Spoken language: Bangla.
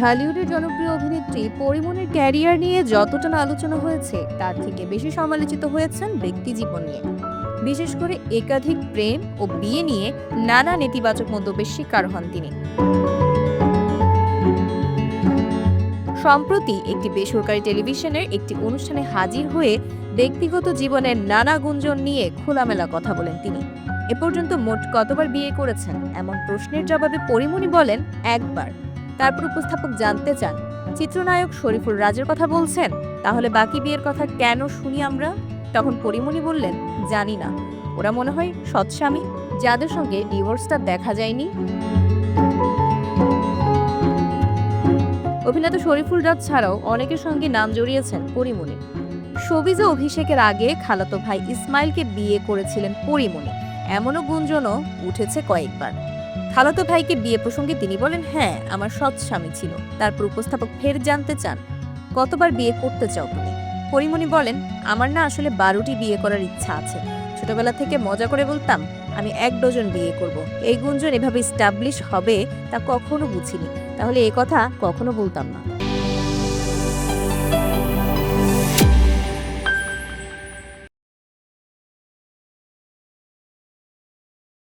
ঢালিউডের জনপ্রিয় অভিনেত্রী পরিমণির ক্যারিয়ার নিয়ে যতটা আলোচনা হয়েছে, তার থেকে বেশি সমালোচিত হয়েছেন ব্যক্তি জীবন নিয়ে। বিশেষ করে একাধিক প্রেম ও বিয়ে নিয়ে নানা নেতিবাচক মন্তব্যের শিকার হন তিনি। সম্প্রতি একটি বেসরকারি টেলিভিশনের একটি অনুষ্ঠানে হাজির হয়ে ব্যক্তিগত জীবনের নানা গুঞ্জন নিয়ে খোলামেলা কথা বলেন তিনি। এ পর্যন্ত মোট কতবার বিয়ে করেছেন, এমন প্রশ্নের জবাবে পরিমণি বলেন, একবার। তারপর উপস্থাপক জানতে চান, চিত্রনায়ক শরীফুল রাজের কথা বলছেন, তাহলে বাকি বিয়ের কথা কেন শুনি আমরা? তখন পরিমণি বললেন, জানি না। ওরা মনে হয় সৎস্বামী যাদের সঙ্গে ডিভোর্সটা দেখা যায়নি। অভিনেতা শরীফুল রাজ ছাড়াও অনেকের সঙ্গে নাম জড়িয়েছেন পরিমণি। শোবিজে অভিষেকের আগে খালাতো ভাই ইসমাইলকে বিয়ে করেছিলেন পরিমণি। এমনও গুঞ্জনও উঠেছে কয়েকবার। খালাতো ভাইকে বিয়ে প্রসঙ্গে তিনি বলেন হ্যাঁ আমার সৎ স্বামী ছিল। তারপর উপস্থাপক ফের জানতে চান, কতবার বিয়ে করতে চাও তুমি? পরিমণি বলেন, আমার না আসলে বারোটি বিয়ে করার ইচ্ছা আছে। ছোটবেলা থেকে মজা করে বলতাম, আমি এক ডজন বিয়ে করব। এই গুঞ্জন এভাবে স্টাবলিশ হবে তা কখনো বুঝিনি। তাহলে এ কথা কখনো বলতাম না।